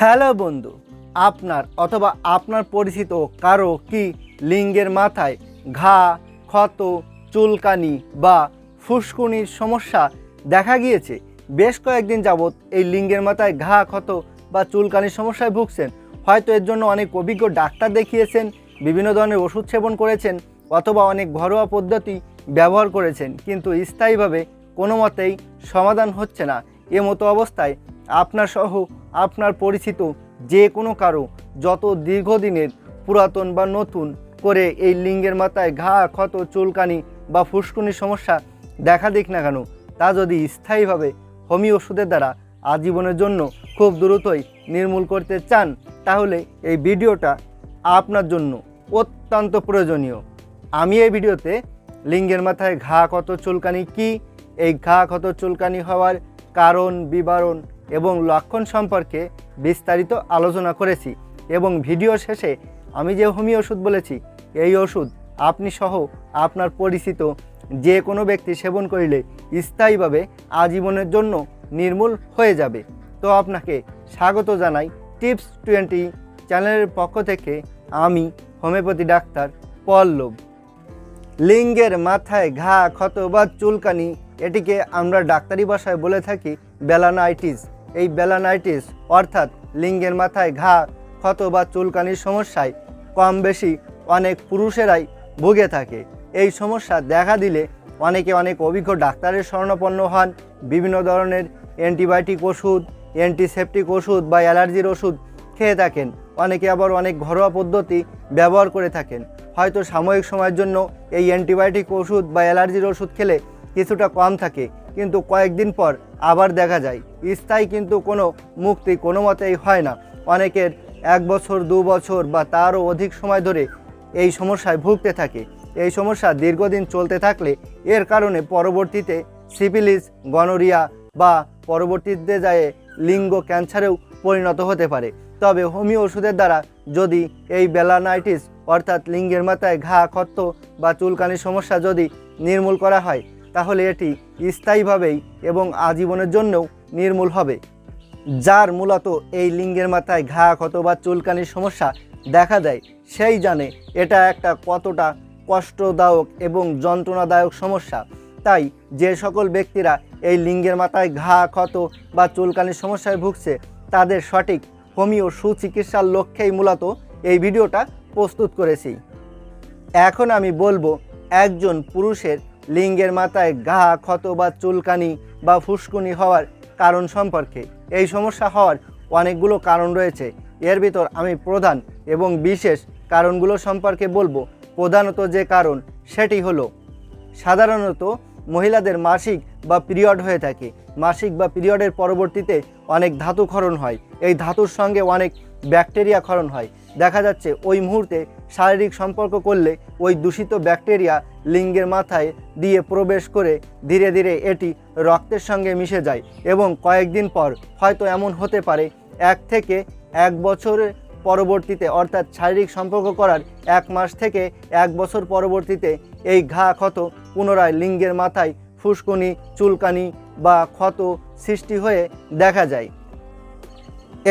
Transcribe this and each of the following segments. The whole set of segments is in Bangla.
হ্যালো বন্ধু, আপনার অথবা আপনার পরিচিত কারও কি লিঙ্গের মাথায় ঘা, ক্ষত, চুলকানি বা ফুসকুনির সমস্যা দেখা গিয়েছে? বেশ কয়েকদিন যাবৎ এই লিঙ্গের মাথায় ঘা, ক্ষত বা চুলকানির সমস্যায় ভুগছেন। হয়তো এর জন্য অনেক অভিজ্ঞ ডাক্তার দেখিয়েছেন, বিভিন্ন ধরনের ওষুধ সেবন করেছেন অথবা অনেক ঘরোয়া পদ্ধতি ব্যবহার করেছেন, কিন্তু স্থায়ীভাবে কোনো মতেই সমাধান হচ্ছে না। এ মতো অবস্থায় আপনার সহ আপনার পরিচিত যে কোনো কারও যত দীর্ঘদিনের পুরাতন বা নতুন করে এই লিঙ্গের মাথায় ঘা, ক্ষত, চুলকানি বা ফুসকুনির সমস্যা দেখা দিক না কেন, তা যদি স্থায়ীভাবে হোমি ওষুধের দ্বারা আজীবনের জন্য খুব দ্রুতই নির্মূল করতে চান, তাহলে এই ভিডিওটা আপনার জন্য অত্যন্ত প্রয়োজনীয়। আমি এই ভিডিওতে লিঙ্গের মাথায় ঘা কত চুলকানি কি, এই ঘা কত চুলকানি হওয়ার কারণ, বিবরণ এবং লক্ষণ সম্পর্কে বিস্তারিত আলোচনা করেছি এবং ভিডিও শেষে আমি যে হোমি ওষুধ বলেছি, এই ওষুধ আপনি সহ আপনার পরিচিত যে কোনো ব্যক্তি সেবন করিলে স্থায়ীভাবে আজীবনের জন্য নির্মূল হয়ে যাবে। তো আপনাকে স্বাগত জানাই টিপস টোয়েন্টি চ্যানেলের পক্ষ থেকে আমি হোমিওপ্যাথি ডাক্তার পল্লব। লিঙ্গের মাথায় ঘা, ক্ষত বা চুলকানি, এটিকে আমরা ডাক্তারি ভাষায় বলে থাকি বেলানাইটিস এই বেলানাইটিস অর্থাৎ লিঙ্গের মাথায় ঘা, ক্ষত বা চুলকানির সমস্যায় কম বেশি অনেক পুরুষেরাই ভুগে থাকে। এই সমস্যা দেখা দিলে অনেকে অনেক অভিজ্ঞ ডাক্তারের শরণাপন্ন হন। বিভিন্ন ধরনের অ্যান্টিবায়োটিক ওষুধ, অ্যান্টিসেপটিক ওষুধ বা অ্যালার্জির ওষুধ খেয়ে থাকেন। অনেকে আবার অনেক ঘরোয়া পদ্ধতি ব্যবহার করে থাকেন। হয়তো সাময়িক সময়ের জন্য এই অ্যান্টিবায়োটিক ওষুধ বা অ্যালার্জির ওষুধ খেলে কিছুটা কম থাকে। কিন্তু কয়েকদিন পর আবার দেখা যায়। স্থায়ী কিন্তু কোনো মুক্তি কোনো মতেই হয় না। অনেকের এক বছর, দু বছর বা তারও অধিক সময় ধরে এই সমস্যায় ভুগতে থাকে। এই সমস্যা দীর্ঘদিন চলতে থাকলে এর কারণে পরবর্তীতে সিপিলিস গনোরিয়া বা পরবর্তীতে যায় লিঙ্গ ক্যান্সারেও পরিণত হতে পারে। তবে হোমিও ওষুধের দ্বারা যদি এই বেলানাইটিস অর্থাৎ লিঙ্গের মাথায় ঘা ক্ষত বা চুলকানির সমস্যা যদি নির্মূল করা হয় তাহলে এটি স্থায়ীভাবেই এবং আজীবনের জন্যও নির্মূল হবে। যার মূলত এই লিঙ্গের মাথায় ঘা ক্ষত বা চুলকানির সমস্যা দেখা দেয়, সেই জানে এটা একটা কতটা কষ্টদায়ক এবং যন্ত্রণাদায়ক সমস্যা। তাই যে সকল ব্যক্তিরা এই লিঙ্গের মাথায় ঘা, ক্ষত বা চুলকানির সমস্যায় ভুগছে, তাদের সঠিক হোমিও সুচিকিৎসার লক্ষ্যেই মূলত এই ভিডিওটা প্রস্তুত করেছি। এখন আমি বলব, একজন পুরুষের লিঙ্গের মাথায় ঘা, ক্ষত বা চুলকানি বা ফুসকুনি হওয়ার কারণ সম্পর্কে। এই সমস্যা হওয়ার অনেকগুলো কারণ রয়েছে। এর ভিতর আমি প্রধান এবং বিশেষ কারণগুলো সম্পর্কে বলব। প্রধানত যে কারণ, সেটি হলো সাধারণত মহিলাদের মাসিক বা পিরিয়ড হয়ে থাকে। মাসিক বা পিরিয়ডের পরবর্তীতে অনেক ধাতু ক্ষরণ হয়। এই ধাতুর সঙ্গে অনেক ব্যাকটেরিয়া ক্ষরণ হয়। দেখা যাচ্ছে ওই মুহূর্তে শারীরিক সম্পর্ক করলে ওই দূষিত ব্যাকটেরিয়া লিঙ্গের মাথায় দিয়ে প্রবেশ করে ধীরে ধীরে এটি রক্তের সঙ্গে মিশে যায় এবং কয়েকদিন পর হয়তো এমন হতে পারে, এক থেকে এক বছরের পরবর্তীতে, অর্থাৎ শারীরিক সম্পর্ক করার এক মাস থেকে এক বছর পরবর্তীতে এই ঘা ক্ষত পুনরায় লিঙ্গের মাথায় ফুসকুনি, চুলকানি বা ক্ষত সৃষ্টি হয়ে দেখা যায়।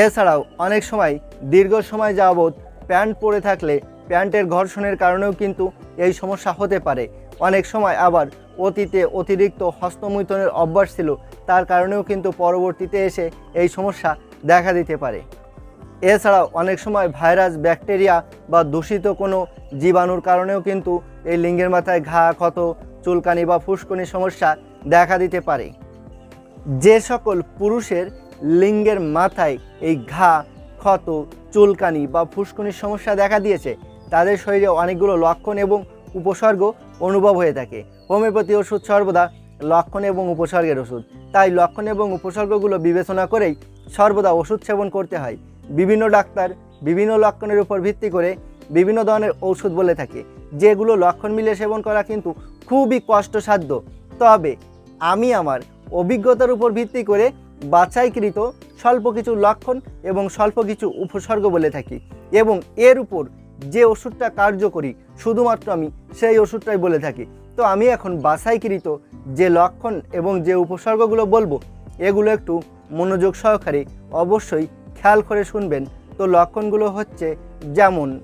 এছাড়াও অনেক সময় দীর্ঘ সময় যাবৎ প্যান্ট পরে থাকলে প্যান্টের ঘর্ষণের কারণেও কিন্তু এই সমস্যা হতে পারে। অনেক সময় আবার অতীতে অতিরিক্ত হস্তমৈথনের অভ্যাস ছিল, তার কারণেও কিন্তু পরবর্তীতে এসে এই সমস্যা দেখা দিতে পারে। এছাড়াও অনেক সময় ভাইরাস, ব্যাকটেরিয়া বা দূষিত কোনো জীবাণুর কারণেও কিন্তু এই লিঙ্গের মাথায় ঘা, ক্ষত, চুলকানি বা ফুসকুনি সমস্যা দেখা দিতে পারে। যে সকল পুরুষের লিঙ্গের মাথায় এই ঘা, ক্ষত, চুলকানি বা ফুসকুনির সমস্যা দেখা দিয়েছে তাদের শরীরে অনেকগুলো লক্ষণ এবং উপসর্গ অনুভব হয়ে থাকে। হোমিওপ্যাথি ওষুধ সর্বদা লক্ষণ এবং উপসর্গের ওষুধ। তাই লক্ষণ এবং উপসর্গগুলো বিবেচনা করেই সর্বদা ওষুধ সেবন করতে হয়। বিভিন্ন ডাক্তার বিভিন্ন লক্ষণের উপর ভিত্তি করে বিভিন্ন ধরনের ঔষধ বলে থাকে। যেগুলো লক্ষণ মিলে সেবন করা কিন্তু খুবই কষ্টসাধ্য। তবে আমি আমার অভিজ্ঞতার উপর ভিত্তি করে বাছাইকৃত স্বল্প কিছু লক্ষণ এবং স্বল্প কিছু উপসর্গ বলে থাকি এবং এর উপর যে ওষুধটা কার্যকরী, শুধুমাত্র আমি সেই ওষুধটাই বলে থাকি। তো আমি এখন বাসাইকৃত যে লক্ষণ এবং যে উপসর্গগুলো বলব, এগুলো একটু মনোযোগ সহকারে অবশ্যই খেয়াল করে শুনবেন। তো লক্ষণগুলো হচ্ছে যেমন,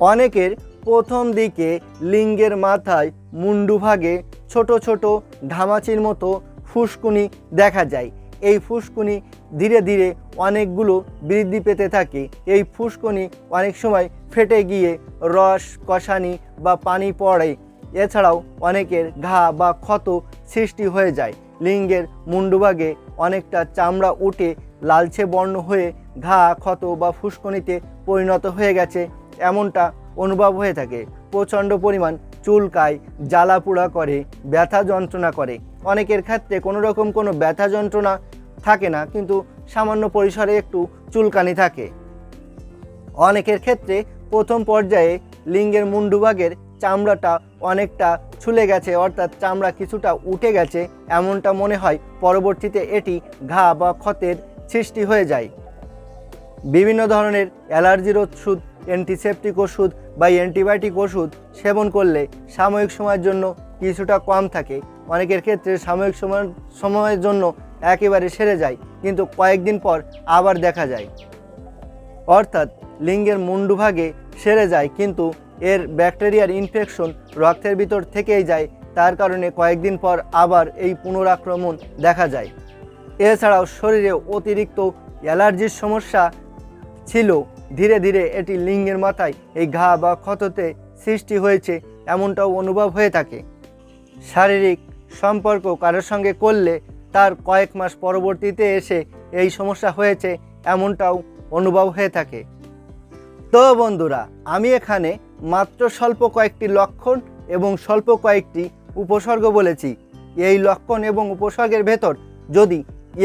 অনেকের প্রথম দিকে লিঙ্গের মাথায় মুন্ডুভাগে ছোট ছোট ধামাচির মতো ফুসকুনি দেখা যায়। এই ফুসকুনি ধীরে ধীরে অনেকগুলো বৃদ্ধি পেতে থাকে। এই ফুসকুনি অনেক সময় ফেটে গিয়ে রস, কষানি বা পানি পড়ে। এছাড়াও অনেকের ঘা বা ক্ষত সৃষ্টি হয়ে যায়। লিঙ্গের মুন্ডুভাগে অনেকটা চামড়া উঠে লালচে বর্ণ হয়ে ঘা, ক্ষত বা ফুসকুনিতে পরিণত হয়ে গেছে। এমনটা অনুভব হয়ে থাকে। প্রচণ্ড পরিমাণ চুলকায় জ্বালা পোড়া করে, ব্যথা যন্ত্রণা করে। অনেকের ক্ষেত্রে কোনো রকম কোনো ব্যথা যন্ত্রণা থাকে না, কিন্তু সামান্য পরিসরে একটু চুলকানি থাকে। অনেকের ক্ষেত্রে প্রথম পর্যায়ে লিঙ্গের মুন্ডুভাগের চামড়াটা অনেকটা ছুলে গেছে, অর্থাৎ চামড়া কিছুটা উঠে গেছে, এমনটা মনে হয় পরবর্তীতে এটি ঘা বা ক্ষতের সৃষ্টি হয়ে যায়। বিভিন্ন ধরনের অ্যালার্জির ওষুধ, অ্যান্টিসেপটিক ওষুধ বা অ্যান্টিবায়োটিক ওষুধ সেবন করলে সাময়িক সময়ের জন্য কিছুটা কম থাকে। অনেকের ক্ষেত্রে সাময়িক সময় সময়ের জন্য একেবারে সেরে যায়, কিন্তু কয়েকদিন পর আবার দেখা যায়। অর্থাৎ লিঙ্গের মুন্ডুভাগে সেরে যায়, কিন্তু এর ব্যাকটেরিয়ার ইনফেকশন রক্তের ভিতর থেকেই যায়, তার কারণে কয়েকদিন পর আবার এই পুনরাক্রমণ দেখা যায়। এছাড়াও শরীরে অতিরিক্ত অ্যালার্জির সমস্যা ছিল, ধীরে ধীরে এটি লিঙ্গের মাথায় এই ঘা বা ক্ষততে সৃষ্টি হয়েছে, এমনটাও অনুভব হয়ে থাকে। শারীরিক সম্পর্ক কারোর সঙ্গে করলে তার কয়েক মাস পরবর্তীতে এসে এই সমস্যা হয়েছে, এমনটাও অনুভব হয়ে থাকে। তো বন্ধুরা, আমি এখানে মাত্র স্বল্প কয়েকটি লক্ষণ এবং স্বল্প কয়েকটি উপসর্গ বলেছি। এই লক্ষণ এবং উপসর্গের ভেতর যদি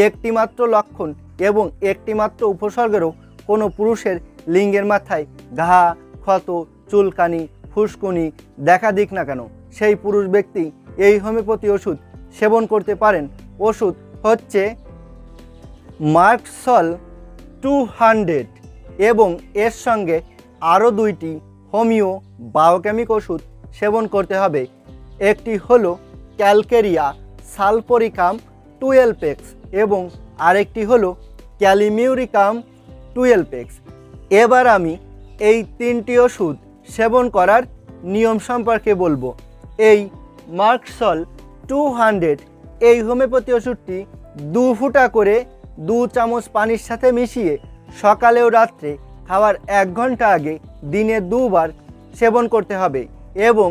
একটি মাত্র লক্ষণ এবং একটি মাত্র উপসর্গেরও কোনো পুরুষের লিঙ্গের মাথায় ঘা, ক্ষত, চুলকানি, ফুসকুনি দেখা দিক না কেন, সেই পুরুষ ব্যক্তি এই হোমিওপ্যাথি ওষুধ সেবন করতে পারেন ওষুধ হচ্ছে মার্কসল টু হান্ড্রেড এবং এর সঙ্গে আরও দুইটি হোমিও বায়োকেমিক ওষুধ সেবন করতে হবে। একটি হলো ক্যালকেরিয়া সালপোরিকাম টুয়েলপেক্স এবং আরেকটি হলো ক্যালিমিউরিকাম টুয়েলপেক্স। এবার আমি এই তিনটি ওষুধ সেবন করার নিয়ম সম্পর্কে বলব। এই মার্কসল টু হান্ড্রেড এই হোমিওপ্যাথি ওষুধটি দু ফুটা করে দু চামচ পানির সাথে মিশিয়ে সকালে ও রাত্রে খাওয়ার এক ঘণ্টা আগে দিনে দুবার সেবন করতে হবে এবং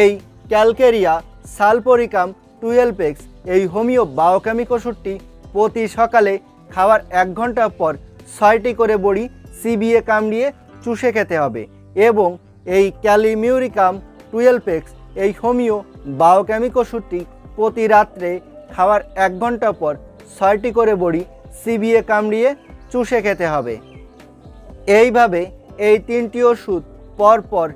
এই ক্যালকেরিয়া সালপোরিকাম টুয়েলপেক্স এই হোমিও বায়োকেমিক ওষুধটি প্রতি সকালে খাওয়ার এক ঘণ্টা পর ছয়টি করে বড়ি সিবিএ কামড়িয়ে চুষে খেতে হবে এবং এই ক্যালিমিউরিকাম টুয়েলপেক্স এই হোমিও বায়োকেমিক ওষুধটি প্রতি রাত্রে খাওয়ার এক ঘণ্টা পর ছয়টি করে বড়ি সিবিএ কামড়িয়ে চুষে খেতে হবে। এইভাবে এই তিনটি ওষুধ পরপর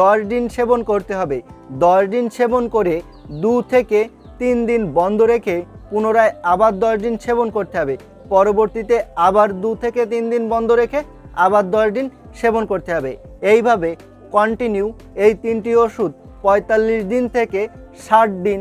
দশ দিন সেবন করতে হবে। দশ দিন সেবন করে দু থেকে তিন দিন বন্ধ রেখে পুনরায় আবার দশ দিন সেবন করতে হবে। পরবর্তীতে আবার দু থেকে তিন দিন বন্ধ রেখে আবার দশ দিন সেবন করতে হবে। এইভাবে কন্টিনিউ এই তিনটি ওষুধ পঁয়তাল্লিশ দিন থেকে ষাট দিন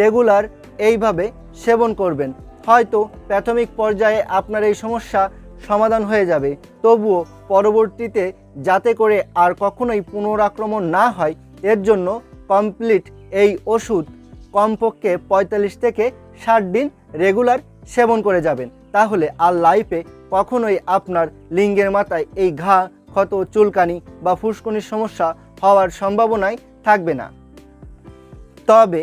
রেগুলার এইভাবে সেবন করবেন। হয়তো প্রাথমিক পর্যায়ে আপনার এই সমস্যা সমাধান হয়ে যাবে। তবুও পরবর্তীতে যাতে করে আর কখনোই পুনরাক্রমণ না হয়, এর জন্য কমপ্লিট এই ওষুধ কমপক্ষে পঁয়তাল্লিশ থেকে ষাট দিন রেগুলার সেবন করে যাবেন। তাহলে আর লাইফে কখনোই আপনার লিঙ্গের মাথায় এই ঘা, ক্ষত, চুলকানি বা ফুসকুনির সমস্যা হওয়ার সম্ভাবনাই থাকবে না। তবে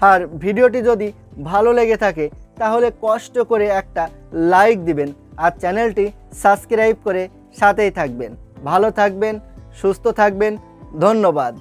আর ভিডিওটি যদি ভালো লেগে থাকে, তাহলে কষ্ট করে একটা লাইক দিবেন আর চ্যানেলটি সাবস্ক্রাইব করে সাথেই থাকবেন। ভালো থাকবেন, সুস্থ থাকবেন, ধন্যবাদ।